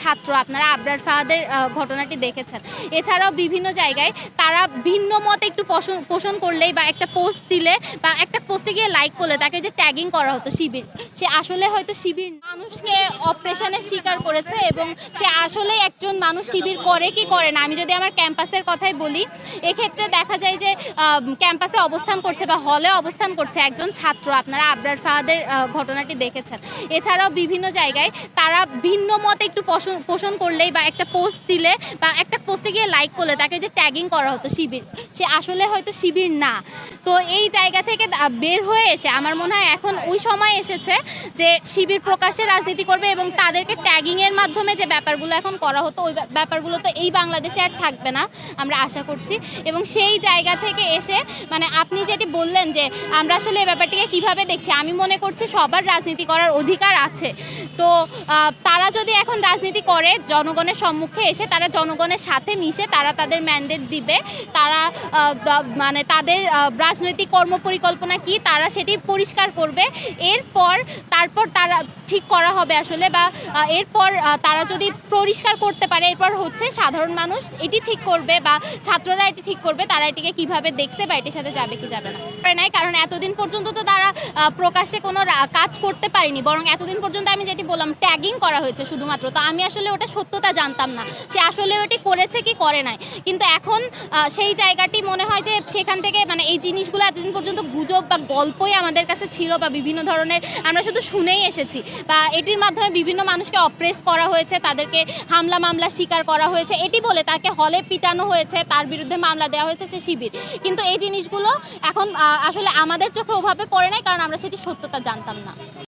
ছাত্র আপনারা আবরার ফাহাদের ঘটনাটি দেখেছেন। এছাড়াও বিভিন্ন জায়গায় তারা ভিন্ন মতে একটু পোষণ করলেই বা একটা পোস্ট দিলে বা একটা পোস্টে গিয়ে লাইক করলে তাকে যে ট্যাগিং করা হতো শিবির, সে আসলে হয়তো শিবির মানুষকে অপারেশনের শিকার করেছে এবং সে আসলেই একজন মানুষ শিবির করে কি করে না? আমি যদি আমার ক্যাম্পাসের কথাই বলি, এক্ষেত্রে দেখা যায় যে ক্যাম্পাসে অবস্থান করছে বা হলে অবস্থান করছে একজন ছাত্র। আপনারা আবরার ফাহাদের ঘটনাটি দেখেছেন। এছাড়াও বিভিন্ন জায়গায় তারা ভিন্ন মতে একটু পোষণ পোষণ করলেই বা একটা পোস্ট দিলে বা একটা পোস্টে গিয়ে লাইক করলে তাকে যে ট্যাগিং করা হতো শিবির, সে আসলে হয়তো শিবির না। তো এই জায়গা থেকে বের হয়ে এসে আমার মনে হয় এখন ওই সময় এসেছে যে শিবির প্রকাশ্যে রাজনীতি করবে এবং তাদেরকে ট্যাগিংয়ের মাধ্যমে যে ব্যাপারগুলো এখন করা হতো, ওই ব্যাপারগুলো তো এই বাংলাদেশে আর থাকবে না, আমরা আশা করছি। এবং সেই জায়গা থেকে এসে মানে আপনি যেটি বললেন যে আমরা আসলে এই ব্যাপারটিকে কীভাবে দেখছি, আমি মনে করছি সবার রাজনীতি করার অধিকার আছে। তো তারা যদি এখন রাজনীতি করে, জনগণের সম্মুখে এসে তারা জনগণের সাথে মিশে তারা তাদের ম্যান্ডেট দিবে, তারা মানে তাদের রাজনৈতিক কর্মপরিকল্পনা কি, তারা সেটি পরিষ্কার করবে। এরপর, তারপর তারা ঠিক করা হবে আসলে বা এরপর তারা যদি পরিষ্কার করতে পারে, এরপর হচ্ছে সাধারণ মানুষ এটি ঠিক করবে বা ছাত্ররা এটি ঠিক করবে, তারা এটিকে কীভাবে দেখছে বা এটির সাথে যাবে কি যাবে না। নাই, কারণ এতদিন পর্যন্ত তো তারা প্রকাশ্যে কোনো কাজ করতে পারিনি, বরং এতদিন পর্যন্ত আমি যেটি বললাম ট্যাগিং করা হয়েছে শুধুমাত্র। তো আমি আসলে ওটা সত্যতা জানতাম না। সে আসলে ওটি করেছে কি করে নাই। কিন্তু এখন সেই জায়গাটি মনে হয় যে সেখান থেকে মানে এই জিনিসগুলো এতদিন পর্যন্ত গুজব বা গল্পই আমাদের কাছে ছিল বা বিভিন্ন ধরনের আমরা শুধু শুনেই এসেছি। বা এটির মাধ্যমে বিভিন্ন মানুষকে অপ্রেস করা হয়েছে, তাদেরকে হামলা মামলা শিকার করা হয়েছে। এটি বলে তাকে হলে পিটানো হয়েছে, তার বিরুদ্ধে মামলা দেওয়া হয়েছে, সে শিবির। কিন্তু এই জিনিসগুলো এখন আসলে আমাদের চোখে ওভাবে পড়ে নাই, কারণ আমরা সেটি সত্যতা জানতাম না।